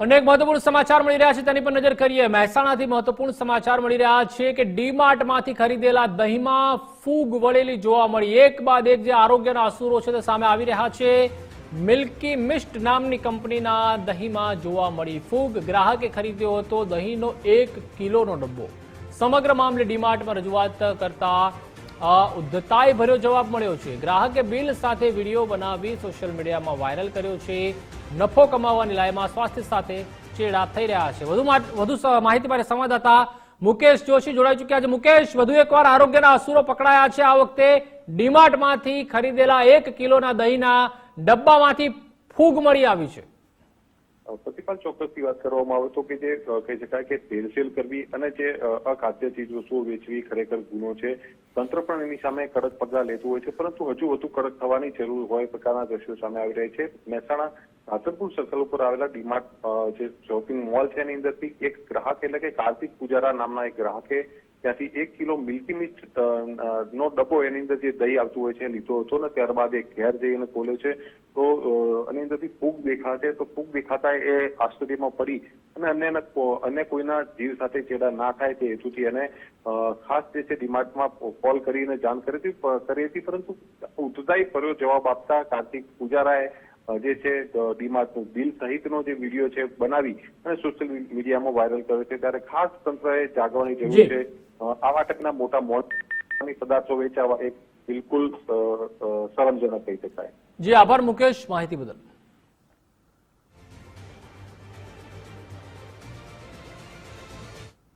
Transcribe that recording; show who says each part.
Speaker 1: અનેક મહત્વપૂર્ણ સમાચાર મળી રહ્યા છે. તેની પર નજર કરીએ. મહેસાણાથી મહત્વપૂર્ણ સમાચાર મળી રહ્યા છે કે ડીમાર્ટમાંથી ખરીદેલા દહીંમાં ફૂગ વળેલી જોવા મળી. એક બાદ એક જે આરોગ્યના અસુરો છે તે સામે આવી રહ્યા છે. મિલ્કી મિસ્ટ નામની કંપનીના દહીંમાં જોવા મળી. ફૂગ ગ્રાહકે ખરીદ્યો હતો દહીંનો એક કિલોનો ડબ્બો. સમગ્ર મામલે ડીમાર્ટમાં રજૂઆત કરતા અ, ઉદ્ધતાઈ ભર્યો જવાબ મળ્યો છે. ગ્રાહકે બિલ સાથે વીડિયો બનાવી સોશિયલ મીડિયામાં વાયરલ કર્યો છે. નફો કમાવવાની લાયમાં સ્વાસ્થ્ય સાથે ચેડા થઈ રહ્યા છે. વધુ વધુ માહિતી માટે સંવાદદાતા મુકેશ જોશી જોડાઈ ચુક્યા છે. મુકેશ વધુ એકવાર આરોગ્યના અસુરો પકડાયા છે. આ વખતે ડીમાર્ટમાંથી ખરીદેલા એક કિલોના દહીંના ડબ્બામાંથી ફૂગ મળી આવી છે.
Speaker 2: પ્રતિપાલ ચોક્કસથી વાત કરવામાં આવે તો કે જે કહી શકાય કે ભેળસેળ કરવી અને જે અખાદ્ય ચીજવસ્તુઓ વેચવી ખરેખર ગુનો છે. તંત્ર પણ એની સામે કડક પગલાં લેતું હોય છે, પરંતુ હજુ વધુ કડક થવાની જરૂર હોય પ્રકારના દ્રશ્યો સામે આવી રહ્યા છે. મહેસાણા રાધનપુર સર્કલ ઉપર આવેલા ડીમાર્ટ જે શોપિંગ મોલ છે એની અંદરથી એક ગ્રાહક એટલે કે કાર્તિક પૂજારા નામના એક ગ્રાહકે ત્યાંથી એક કિલો મિલ્કી મિસ્ટ નો ડબ્બો એની અંદર જે દહીં આવતું હોય છે લીધો હતો ને ત્યારબાદ એ ઘેર જઈને ખોલ્યો છે. તો એની અંદરથી ફૂગ દેખાશે તો ફૂગ દેખાતા એ આશ્ચર્યમાં પડી અને અન્ય અન્ય કોઈના જીવ સાથે ચેડા ના થાય તે હેતુથી એને ખાસ જે છે ડીમાર્ટમાં કોલ કરીને જાણ કરી હતી કરી હતી પરંતુ ઉદ્ધતાઈ ભર્યો જવાબ આપતા કાર્તિક પૂજારાએ જે છે ડીમાર્ટનું બિલ સહિતનો જે વીડિયો છે બનાવી અને સોશિયલ મીડિયામાં વાયરલ કર્યો છે. ત્યારે ખાસ તંત્રએ જાગવાની જરૂર છે. આવા ટકના મોટા મોલ પદાર્થો વેચાવા એક બિલકુલ શરમજનક કહી શકાય.
Speaker 1: જી આભાર મુકેશ. માહિતી બદલ.